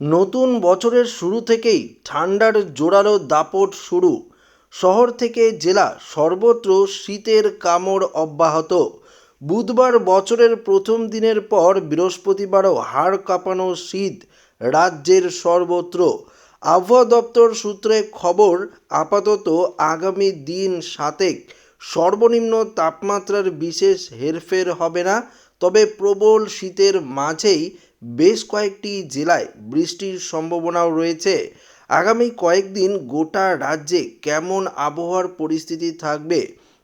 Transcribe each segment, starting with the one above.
নতুন বছরের শুরু থেকেই ঠান্ডার জোরালো দাপট শুরু। শহর থেকে জেলা সর্বত্র শীতের কামড় অব্যাহত। বুধবার বছরের প্রথম দিনের পর বৃহস্পতিবারও হাড় কাঁপানো শীত রাজ্যের সর্বত্র। আবহাওয়া দপ্তর সূত্রে খবর, আপাতত আগামী দিন সাতেক সর্বনিম্ন তাপমাত্রার বিশেষ হেরফের হবে না, তবে প্রবল শীতের মাঝেই বেশ কয়েকটি জেলায় বৃষ্টির সম্ভাবনাও রয়েছে। আগামী কয়েকদিন গোটা রাজ্যে কেমন আবহাওয়ার পরিস্থিতি থাকবে?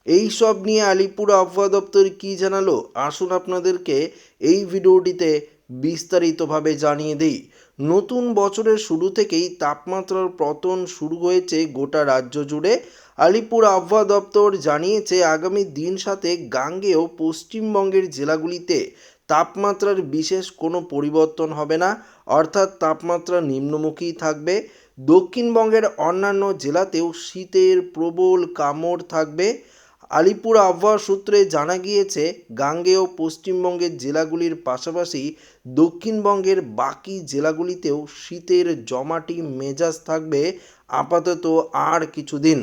এই সব নিয়ে আলিপুর আবহাওয়া দপ্তর কী জানালো? আসুন আপনাদেরকে এই ভিডিওটিতে বিস্তারিতভাবে জানিয়ে দিই। নতুন বছরের শুরু থেকেই তাপমাত্রার পতন শুরু হয়েছে গোটা রাজ্য জুড়ে। আলিপুর আবহাওয়া দপ্তর জানিয়েছে, আগামী দিন সাথে গাঙ্গেয় পশ্চিমবঙ্গের জেলাগুলিতে তাপমাত্রার বিশেষ কোনো পরিবর্তন হবে না, অর্থাৎ তাপমাত্রা নিম্নমুখী থাকবে। দক্ষিণবঙ্গের অন্যান্য জেলাতেও শীতের প্রবল কামড় থাকবে। আলিপুর আবহাওয়া সূত্রে জানা গিয়েছে গাঙ্গেয় পশ্চিমবঙ্গের জেলাগুলির পাশাপাশি দক্ষিণবঙ্গের বাকি জেলাগুলিতেও শীতের জমাটি মেজাজ থাকবে আপাতত আর কিছুদিন।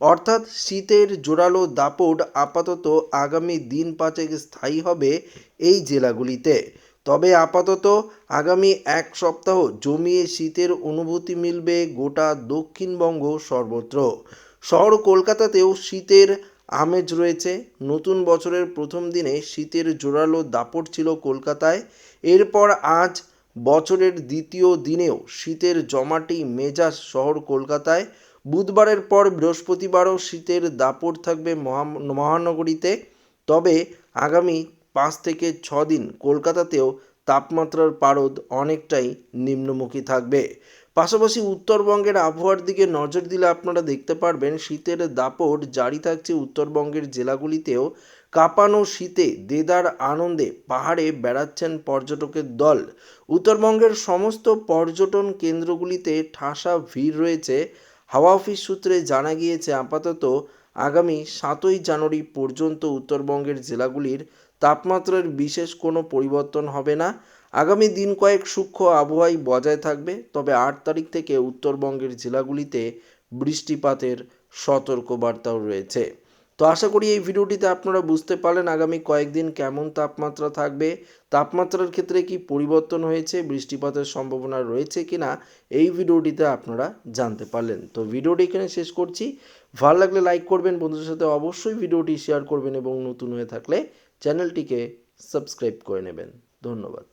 অর্থাৎ শীতের জোরালো দাপট আপাতত আগামী দিন পাঁচেক স্থায়ী হবে এই জেলাগুলিতে। তবে আপাতত আগামী এক সপ্তাহ জমিয়ে শীতের অনুভূতি মিলবে গোটা দক্ষিণবঙ্গ সর্বত্র। শহর কলকাতাতেও শীতের আমেজ রয়েছে। নতুন বছরের প্রথম দিনে শীতের জোরালো দাপট ছিল কলকাতায়। এরপর আজ বছরের দ্বিতীয় দিনেও শীতের জমাটি মেজাজ শহর কলকাতায় বুধবারের পর বৃহস্পতিবারও শীতের দাপট থাকবে মহা- মহানগরীতে। তবে আগামী পাঁচ থেকে ছ দিন কলকাতাতেও তাপমাত্রার পারদ অনেকটাই নিম্নমুখী থাকবে। পাশাপাশি উত্তরবঙ্গের আবহাওয়ার দিকে নজর দিলে আপনারা দেখতে পারবেন, শীতের দাপট জারি থাকছে উত্তরবঙ্গের জেলাগুলিতেও। কাঁপানো শীতে দেদার আনন্দে পাহাড়ে বেড়াচ্ছেন পর্যটকের দল। উত্তরবঙ্গের সমস্ত পর্যটন কেন্দ্রগুলিতে ঠাসা ভিড় রয়েছে। হাওয়া অফিস সূত্রে জানা গিয়েছে, আপাতত আগামী সাতই জানুয়ারি পর্যন্ত উত্তরবঙ্গের জেলাগুলির তাপমাত্রার বিশেষ কোনো পরিবর্তন হবে না। আগামী দিন কয়েক সূক্ষ্ম আবহাওয়াই বজায় থাকবে, তবে আট তারিখ থেকে উত্তরবঙ্গের জেলাগুলিতে বৃষ্টিপাতের সতর্কবার্তাও রয়েছে। তো আশা করি এই ভিডিওটিতে আপনারা বুঝতে পারলেন আগামী কয়েকদিন কেমন তাপমাত্রা থাকবে, তাপমাত্রার ক্ষেত্রে কি পরিবর্তন হয়েছে, বৃষ্টিপাতের সম্ভাবনা রয়েছে কিনা, এই ভিডিওটিতে আপনারা জানতে পারলেন। তো ভিডিওটি এখানে শেষ করছি। ভালো লাগলে লাইক করবেন, বন্ধুদের সাথে অবশ্যই ভিডিওটি শেয়ার করবেন এবং নতুন হয়ে থাকলে চ্যানেলটিকে সাবস্ক্রাইব করে নেবেন। ধন্যবাদ।